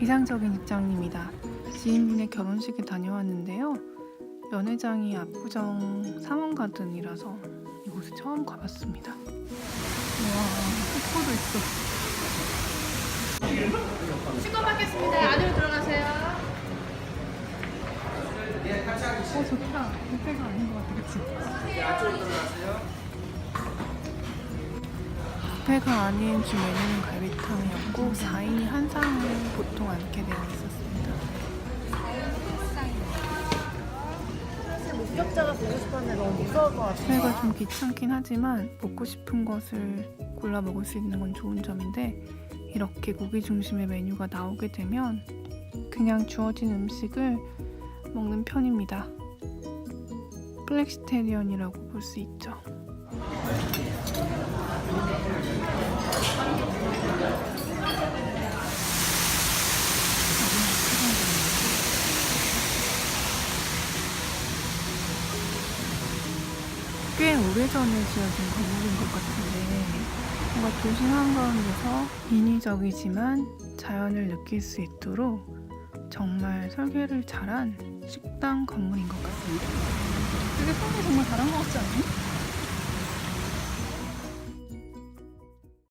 이상적인 직장입니다. 지인분의 결혼식에 다녀왔는데요. 연회장이 압구정 상원가든이라서 이곳에 처음 가봤습니다. 와, 폭포도 있어. 신고 받겠습니다. 안으로 들어가세요. 어, 좋다. 뷔페가 아닌 것 같아, 그치? 뷔페가 아닌 주 메뉴는 갈비탕이었고 4인이 한 상을 보통 앉게 되어 있었습니다. 사실 목격자가 보고 싶었는데 너무 무서울 것 같아요. 뷔페가 좀 귀찮긴 하지만 먹고 싶은 것을 골라 먹을 수 있는 건 좋은 점인데 이렇게 고기 중심의 메뉴가 나오게 되면 그냥 주어진 음식을 먹는 편입니다. 플렉시테리언이라고 볼 수 있죠. 꽤 오래전에 지어진 건물인 것 같은데 뭔가 도심 한가운데서 인위적이지만 자연을 느낄 수 있도록 정말 설계를 잘한 식당 건물인 것 같습니다. 되게 설계 정말 잘한 것 같지 않니?